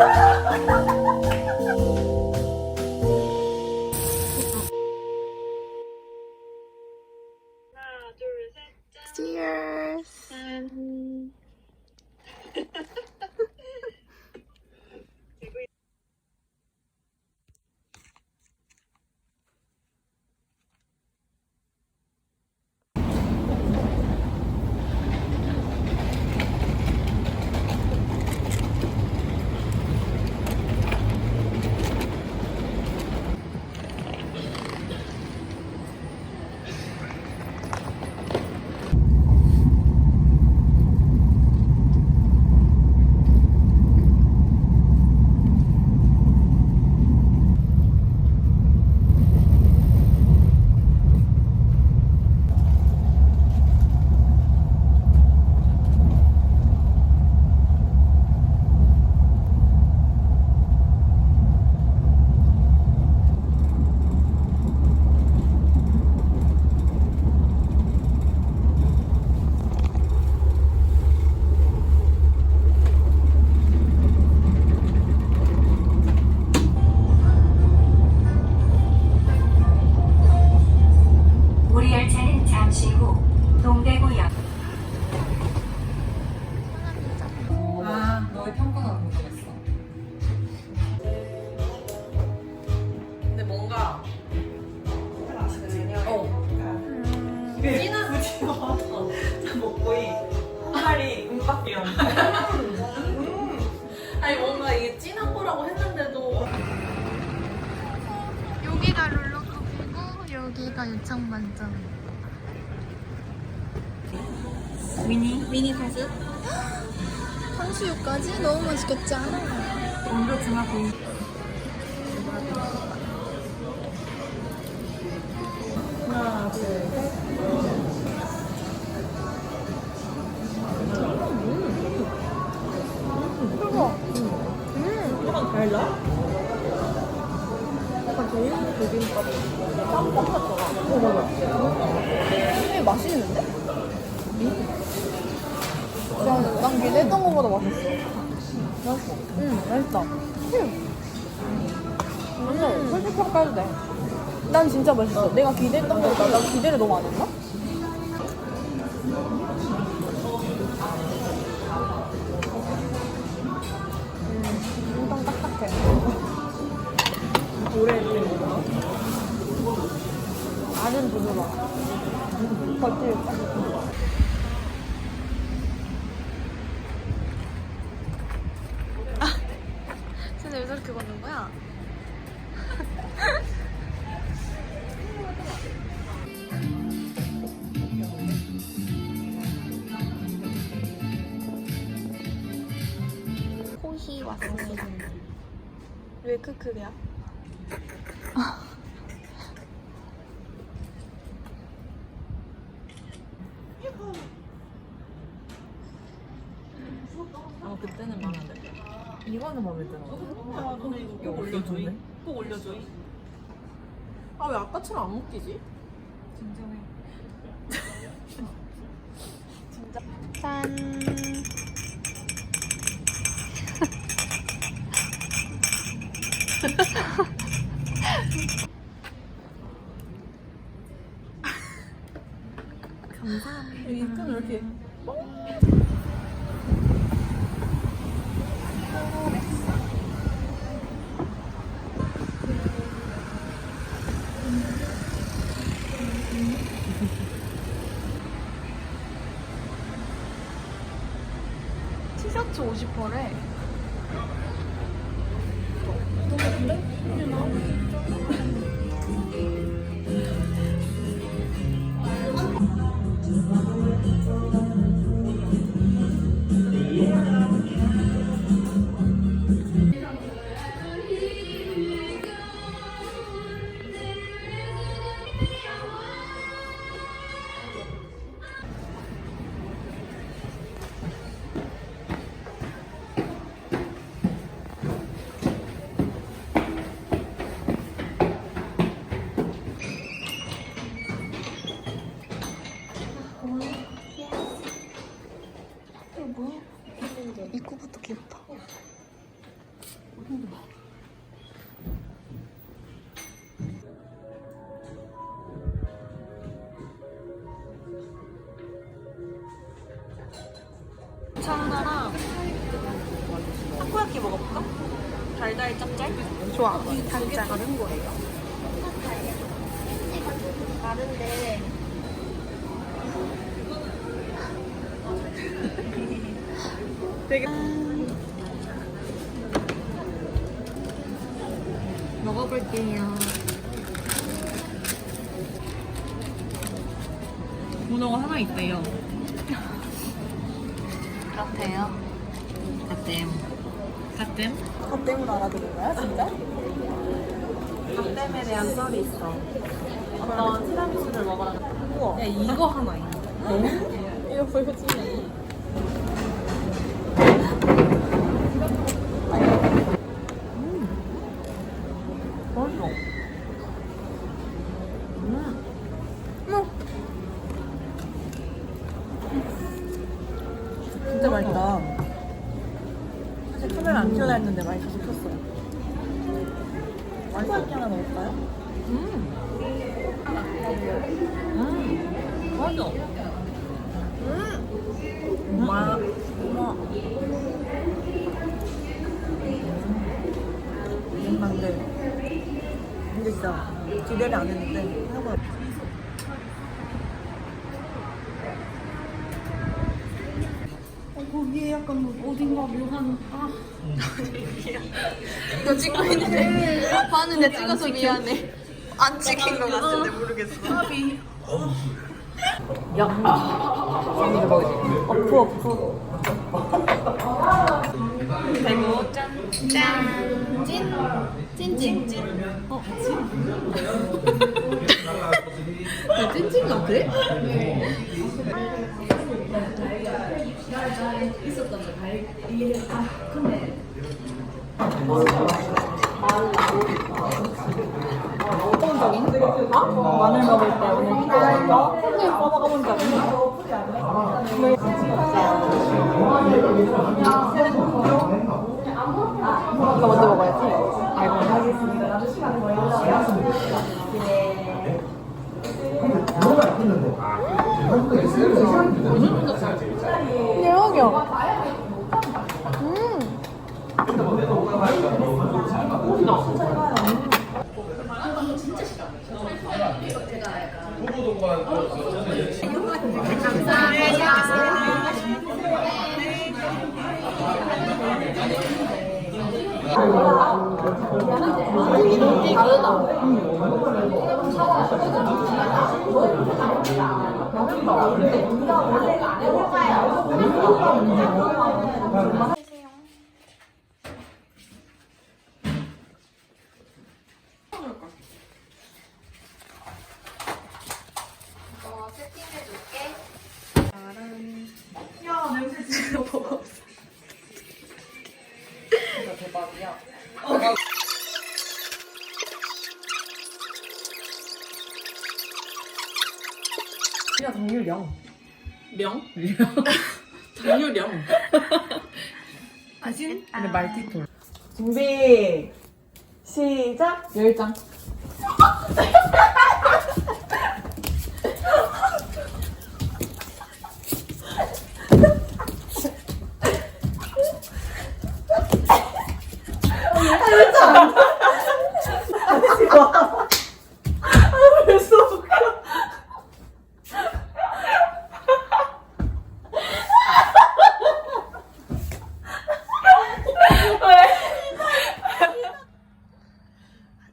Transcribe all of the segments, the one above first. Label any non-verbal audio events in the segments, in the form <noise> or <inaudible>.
Woo! <laughs> 가 유창반점. 미니? 미니 가스 탕수육까지? 너무 맛있겠지 않아? 원조 중화고 난, 난 기대했던 것보다 맛있어. 맛있어 응, 맛있다. 근데 솔직히 평가해도 돼 난 진짜 맛있어. 내가 기대했던 것보다 난 기대를 너무 안 했나? 음, 엄청 딱딱해. 오래 먹어 안은 부드러워. 겉이 딱. 쟤네 왜 저렇게 걷는 거야? <laughs> 호희 왔습니다. 왜 크크야? 아 그때는 마음에 안 들어 이거는 마음에 들어 아 근데 이거 꼭 올려줘이 꼭 올려줘이 아 왜 아까처럼 안 먹기지? 진정해. <laughs> 짠. 여기 끈왜 이렇게 티 50%래. 뭐야? 입구부터 귀엽다. 먹어볼게요. 문어가 하나 있대요. 그렇대요. 갓댐. 갓댐? 갓댐으로 알아들은 거야, 진짜? 갓댐에 대한 썰이 있어. 어떤 티라미수를 갔다. 우와. 야, 이거 하나 있네. 이거 보여주지. 맛있어. 진짜 맛있다. 사실 카메라 안 켜놔 했는데 맛있어서 켰어요. 맛있어. 하나 넣을까요? 음. 맛있어. 마, 마. 엄마인데. 근데 진짜 기대를 안 했는데 해봐. 약간 어딘가 묘한 아 너 찍고 있는데 봤는데 찍어서 미안해. 안 찍힌 것 같은데 모르겠어. 어프 어프. 대구 짠. 찐찐찐. 어 <laughs> 찐찐 같아? 적 있어? 이거 먼저 먹어야지. 알고. 대박이야. 음. 그냥 <laughs> 당뇨령. 아진? 근데 말티톨. 준비. 시작. 열 장. <laughs>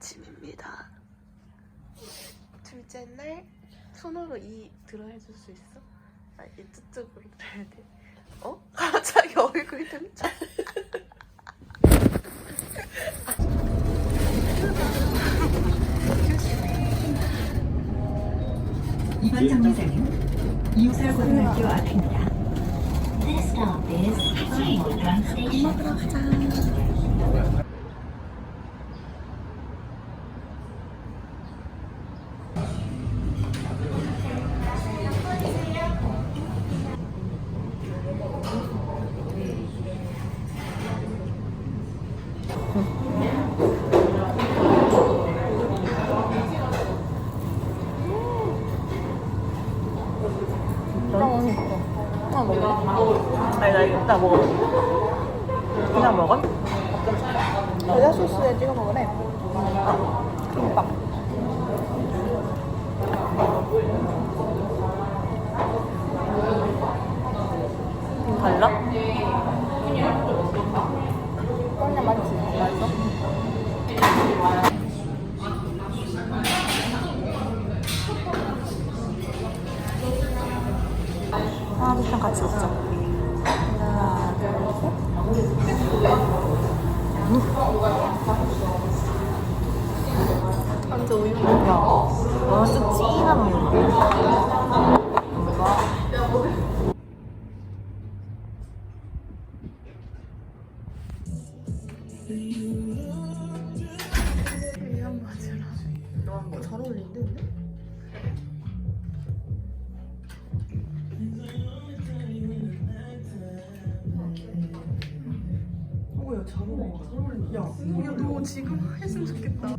아침입니다. 둘째 날 손으로 이 들어해줄 수 있어? 아, 이 쭈쭈으로 들어야 돼. 어? <laughs> 갑자기 얼굴 등장. 이번 정류장은 이웃사고등학교 앞입니다. This stop is Station Station. 하나 먹어. 아니 잘 어울린다. 야, 야, 너 지금 했으면 좋겠다.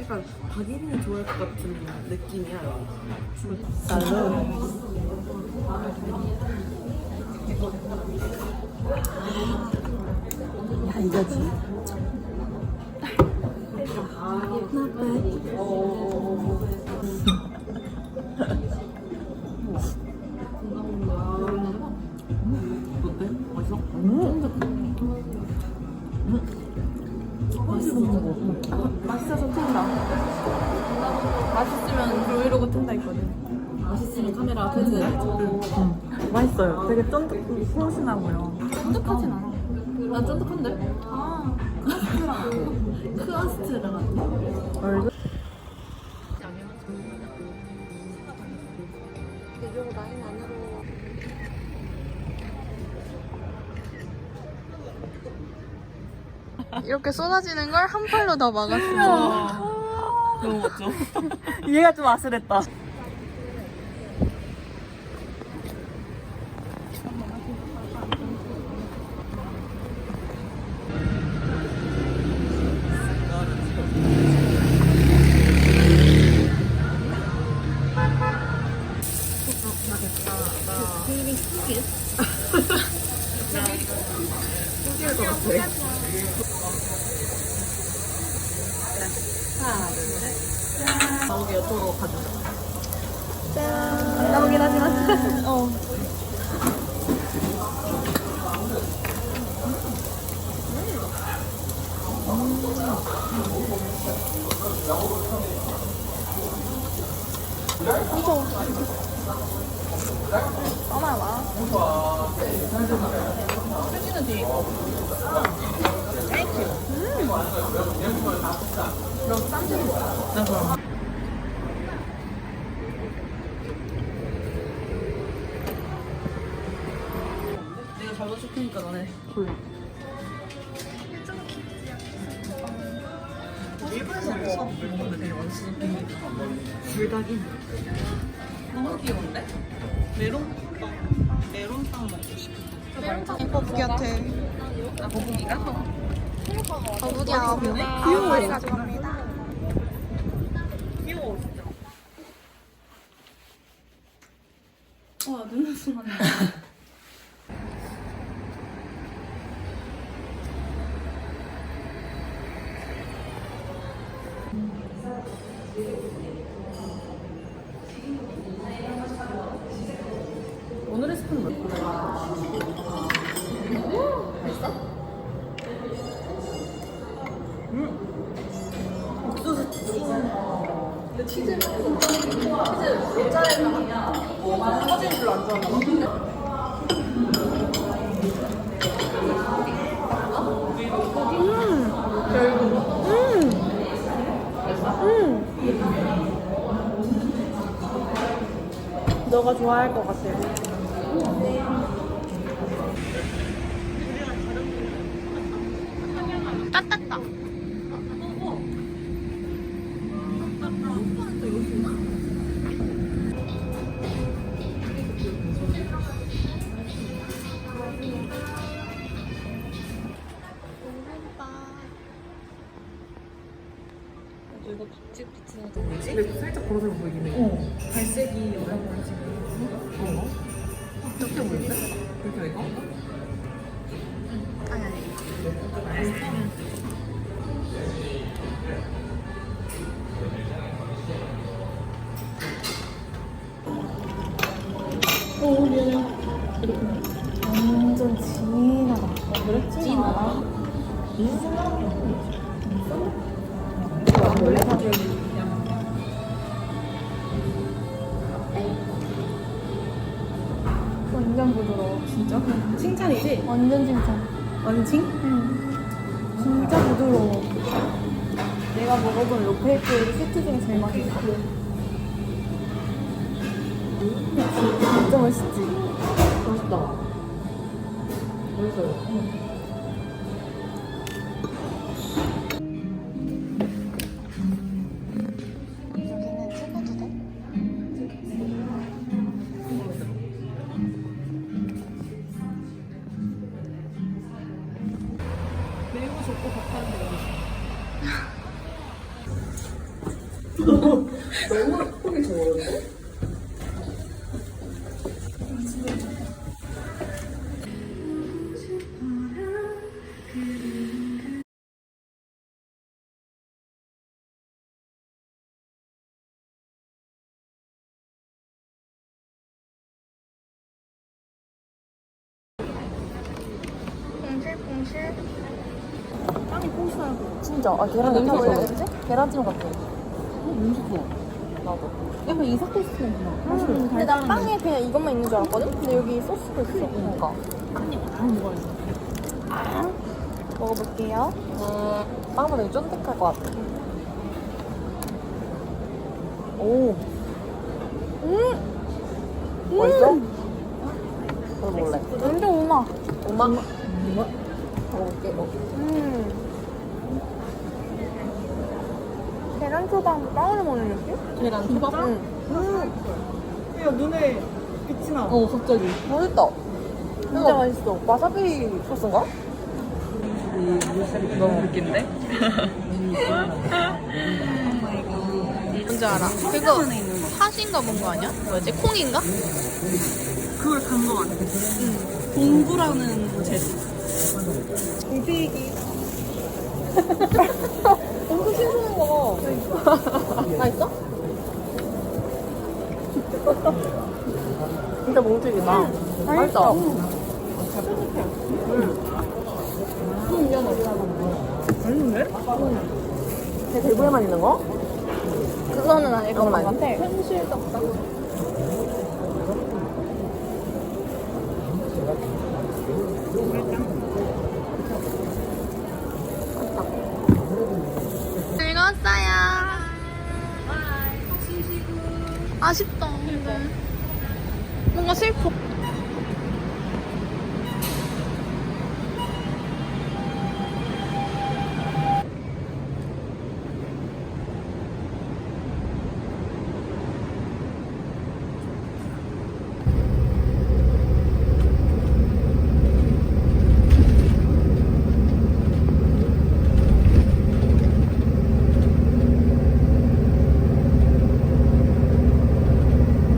약간 박예린이 좋아할 것 같은 느낌이야. 나는 야 이거지. 쫀득 소신하고요. 쫀득하진 않아. 난 쫀득한데? 아, 크아스트라 같아. 얼굴 이렇게 쏟아지는 걸 한 팔로 다 막았어. 너무 멋져. 얘가 좀 아슬했다. 나오게 옆으로 가주자. 나오긴 하지만. 어. 내가 잘 맞출 테니까 너네 골라. 일본에서 먹어. 먹는데 되게 맛있어. 불닭이. 너무 귀여운데? 메론빵. 메론빵 먹고 싶어. 거북이한테. 아, 거북이가? 거북이 아홉 명. 귀여워. 마리 가져갑니다. 귀여워. 와, 눈웃음 한다. 너가 좋아할 것 같아. 근 지금. 어떻게 보이는데? 이렇게 이거? 완전 진하다. 어, 그래? 진하다. 원래 완칭? 응. 진짜 부드러워. 내가 먹어본 로페이크 세트 중에 제일 맛있어. 진짜 맛있지? 맛있다. 맛있어요. 여 진짜. 아, 계란 냄새 좋아. 계란찜 같아. 음식 좋아. 나도. 약간 이삭도 스프구나. 음, 근데 난 빵에 그냥 이것만 있는 줄 알았거든? 근데 여기 소스도 있어. 그러니까. 다 먹어야 돼. 먹어볼게요. 음, 빵보다 되게 쫀득할 것 같아. 오. 음! 맛있어? 이거 먹을래. 완전 우마. 우마? 우마? 먹어볼게. 음. 계란 초밥 빵으로 먹는 느낌? 계란 초밥? 응. 음. 야, 눈에 빛이 나. 어, 갑자기. 맛있다. 진짜 맛있어. 와사비 소스인가? 너무 웃긴데? 뭔지 알아? 그거 팥인가 뭔거 아니야? 뭐지? 콩인가? 그걸 간거 같아. 응. 공부라는 재질. 고비기. 엄청 신선한 거. 맛있어? 진짜 몽직이다. 맛있다. 맛있는데? 제 대구에만 있는 거? 그거는 아닐 것 같아. 현실 떡밥. 즐거웠어요. 아쉽다. 근데 뭔가 슬퍼.